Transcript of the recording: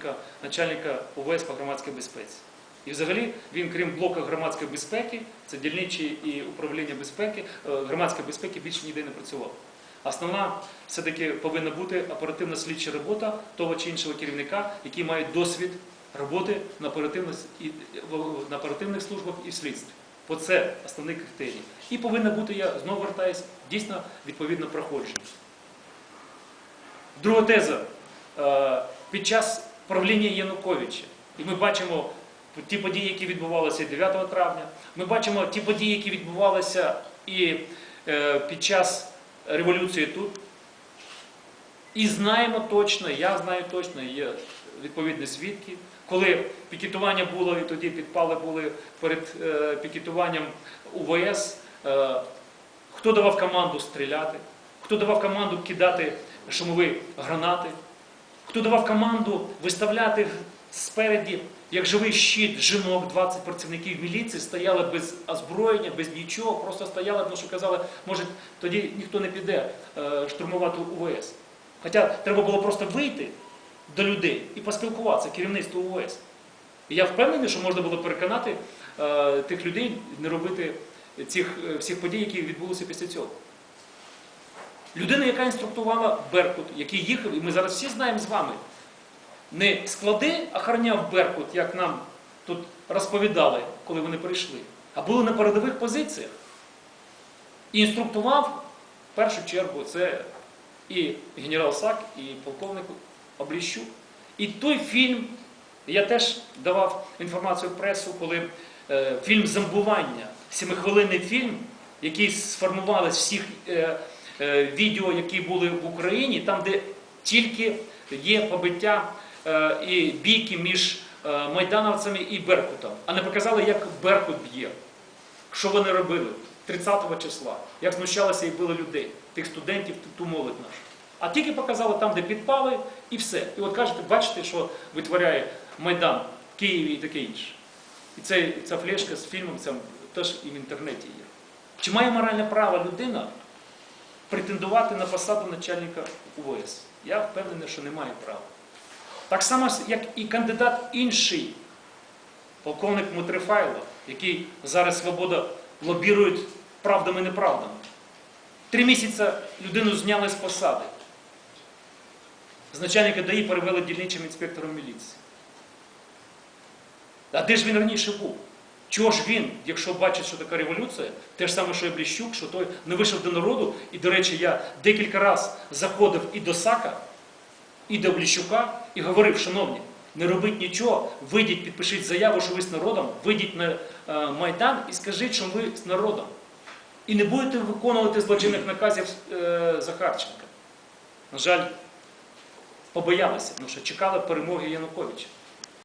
заступника начальника УВС по громадській безпеці. І взагалі він, крім блоку громадської безпеки, це дільничі і управління безпеки, е, громадської безпеки більше ніде не працював. Основна все-таки повинна бути оперативна слідча робота того чи іншого керівника, який має досвід роботи на оперативних, на оперативних службах і в слідстві. Це основний критерій. І повинна бути, я знову вертаюсь, дійсно відповідно проходження. Друга теза. Е, Під час правління Януковича, і ми бачимо ті події, які відбувалися 9 травня, ми бачимо ті події, які відбувалися і е, під час революції тут. І знаємо точно, я знаю точно, є відповідні свідки, коли пікетування було, і тоді підпали були перед е, пікетуванням УВС, е, хто давав команду стріляти, хто давав команду кидати шумові гранати, хто давав команду виставляти спереді, як живий щит, жінок, 20 працівників міліції, стояли без озброєння, без нічого, просто стояли, тому що казали, може тоді ніхто не піде е, штурмувати УВС. Хоча треба було просто вийти до людей і поспілкуватися, керівництво УВС. І я впевнений, що можна було переконати е, тих людей не робити цих е, всіх подій, які відбулися після цього. Людина, яка інструктувала Беркут, який їхав, і ми зараз всі знаємо з вами, не склади охороняв Беркут, як нам тут розповідали, коли вони прийшли, а були на передових позиціях. І інструктував в першу чергу це і генерал Сак, і полковник Обліщук. І той фільм, я теж давав інформацію в пресу, коли е, фільм Зомбування, семихвилинний фільм, який сформували з всіх е, відео, які були в Україні, там, де тільки є побиття е, і бійки між е, майдановцями і Беркутом, а не показали, як Беркут б'є. Що вони робили 30 числа, як знущалися і били людей, тих студентів, ту молодь нашу. А тільки показали там, де підпали, і все. І от кажете, бачите, що витворяє Майдан в Києві і таке інше. І це, ця флешка з фільмом цим теж і в інтернеті є. Чи має моральне право людина претендувати на посаду начальника УВС? Я впевнений, що не має права. Так само, як і кандидат інший, полковник Мутрефайло, який зараз свобода лобірує правдами і неправдами. Три місяці людину зняли з посади. З начальника ДАІ перевели дільничим інспектором міліції. А де ж він раніше був? Чого ж він, якщо бачить, що така революція, те ж саме, що і Бліщук, що той не вийшов до народу, і, до речі, я декілька разів заходив і до Сака, і до Бліщука, і говорив, шановні, не робіть нічого, вийдіть, підпишіть заяву, що ви з народом, вийдіть на е, Майдан і скажіть, що ви з народом. І не будете виконувати злочинних наказів е, Захарченка. На жаль, побоялися, тому що чекали перемоги Януковича.